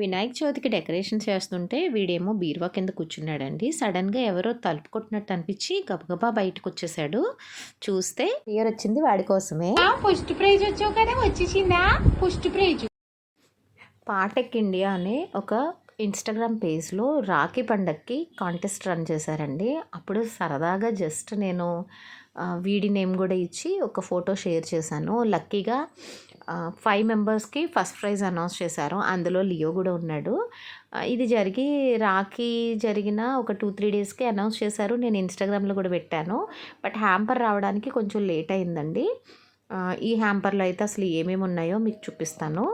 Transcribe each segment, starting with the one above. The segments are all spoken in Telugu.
వినాయక చవితికి డెకరేషన్ చేస్తుంటే వీడేమో బీరువా కింద కూర్చున్నాడండి. సడన్గా ఎవరో తలుపు కొట్టినట్టు అనిపించి గబగబా బయటకు వచ్చేసాడు చూస్తే పేరు వచ్చింది వాడి కోసమే. ఫస్ట్ ప్రైజ్ వచ్చావు కదా వచ్చేసిందా? ఫస్ట్ ప్రైజ్ పాటెక్ ఇండియా అనే ఒక ఇన్స్టాగ్రామ్ పేజ్లో రాఖీ పండక్కి కాంటెస్ట్ రన్ చేశారండి. అప్పుడు సరదాగా జస్ట్ నేను వీడి నేమ్ కూడా ఇచ్చి ఒక ఫోటో షేర్ చేశాను. లక్కీగా ఫైవ్ మెంబర్స్కి ఫస్ట్ ప్రైజ్ అనౌన్స్ చేశారు. అందులో లియో కూడా ఉన్నాడు. ఇది జరిగి రాఖీ జరిగిన ఒక టూ త్రీ డేస్కి అనౌన్స్ చేశారు. నేను ఇన్స్టాగ్రామ్లో కూడా పెట్టాను. బట్ హ్యాంపర్ రావడానికి కొంచెం లేట్ అయిందండి. ఈ హ్యాంపర్లో అయితే అసలు ఏమేమి ఉన్నాయో మీకు చూపిస్తాను.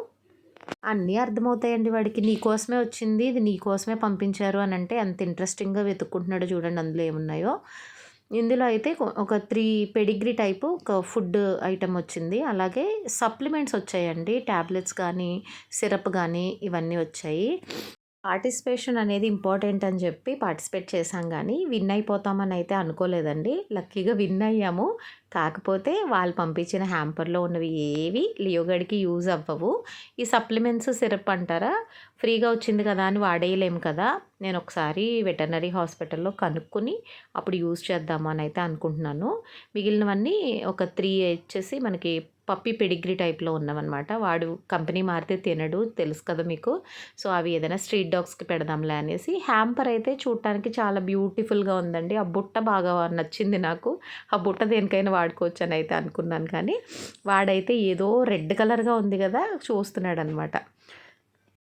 అన్నీ అర్థమవుతాయండి వాడికి. నీకోసమే వచ్చింది. ఇది నీకోసమే పంపించారు అని అంటే ఎంత ఇంట్రెస్టింగ్గా వెతుక్కుంటున్నాడు చూడండి అందులో ఏమున్నాయో. ఇందులో అయితే ఒక త్రీ పెడిగ్రీ టైపు ఒక ఫుడ్ ఐటమ్ వచ్చింది. అలాగే సప్లిమెంట్స్ వచ్చాయండి. ట్యాబ్లెట్స్ కానీ సిరప్ కానీ ఇవన్నీ వచ్చాయి. పార్టిసిపేషన్ అనేది ఇంపార్టెంట్ అని చెప్పి పార్టిసిపేట్ చేశాం కానీ విన్ అయిపోతామని అయితే అనుకోలేదండి. లక్కీగా విన్ అయ్యాము. కాకపోతే వాళ్ళు పంపించిన హ్యాంపర్లో ఉన్నవి ఏవి లియోగడికి యూజ్ అవ్వవు. ఈ సప్లిమెంట్స్ సిరప్ అంటారా? ఫ్రీగా వచ్చింది కదా అని వాడేయలేము కదా. నేను ఒకసారి వెటర్నరీ హాస్పిటల్లో కనుక్కొని అప్పుడు యూజ్ చేద్దాము అని అయితే అనుకుంటున్నాను. మిగిలినవన్నీ ఒక త్రీ వచ్చేసి మనకి పప్పి పెడిగ్రీ టైప్లో ఉన్నవన్నమాట. వాడు కంపెనీ మారితే తినడు తెలుసు కదా మీకు. సో అవి ఏదైనా స్ట్రీట్ డాగ్స్కి పెడదాంలే అనేసి. హ్యాంపర్ అయితే చూడటానికి చాలా బ్యూటిఫుల్గా ఉందండి. ఆ బుట్ట బాగా నచ్చింది నాకు. ఆ బుట్ట దేనికైనా వాడుకోవచ్చు అని అయితే అనుకున్నాను కానీ వాడైతే ఏదో రెడ్ కలర్గా ఉంది కదా చూస్తున్నాడు అనమాట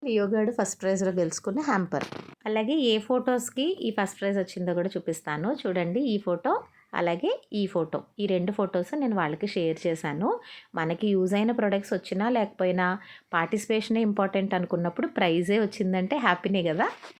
యోగాడు ఫస్ట్ ప్రైజ్లో గెలుచుకున్న హ్యాంపర్. అలాగే ఏ ఫొటోస్కి ఈ ఫస్ట్ ప్రైజ్ వచ్చిందో కూడా చూపిస్తాను. చూడండి ఈ ఫోటో. అలాగే ఈ ఫోటో ఈ రెండు ఫొటోస్ నేను వాళ్ళకి షేర్ చేశాను. మనకి యూజ్ అయిన ప్రొడక్ట్స్ వచ్చినా లేకపోయినా పార్టిసిపేషనే ఇంపార్టెంట్ అనుకున్నప్పుడు ప్రైజే వచ్చిందంటే హ్యాపీనే కదా.